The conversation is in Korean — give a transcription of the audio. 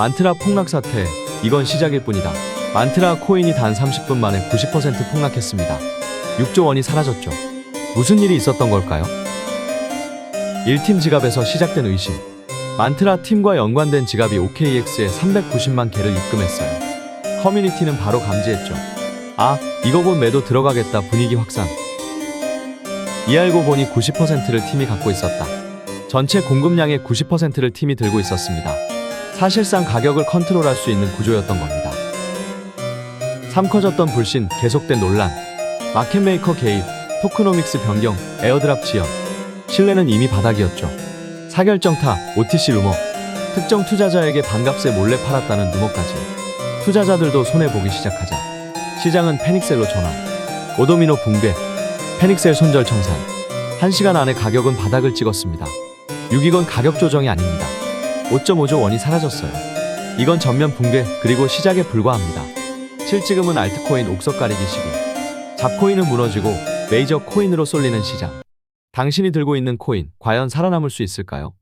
만트라 폭락 사태, 이건 시작일 뿐이다. 만트라 코인이 단 30분 만에 90% 폭락했습니다. 6조 원이 사라졌죠. 무슨 일이 있었던 걸까요? 1팀 지갑에서 시작된 의심. 만트라 팀과 연관된 지갑이 OKX에 390만 개를 입금했어요. 커뮤니티는 바로 감지했죠. 아, 이거 곧 매도 들어가겠다 분위기 확산. 이 알고 보니 90%를 팀이 갖고 있었다. 전체 공급량의 90%를 팀이 들고 있었습니다. 사실상 가격을 컨트롤할 수 있는 구조였던 겁니다. 삼 커졌던 불신, 계속된 논란, 마켓메이커 개입, 토크노믹스 변경, 에어드랍 지연, 신뢰는 이미 바닥이었죠. 사결정타, OTC 루머, 특정 투자자에게 반값에 몰래 팔았다는 루머까지. 투자자들도 손해보기 시작하자. 시장은 패닉셀로 전환. 오도미노 붕괴, 패닉셀 손절 청산. 1시간 안에 가격은 바닥을 찍었습니다. 6이건 가격 조정이 아닙니다. 5.5조 원이 사라졌어요. 이건 전면 붕괴 그리고 시작에 불과합니다. 실지금은 알트코인 옥석 가리기 시기. 잡코인은 무너지고 메이저 코인으로 쏠리는 시장. 당신이 들고 있는 코인 과연 살아남을 수 있을까요?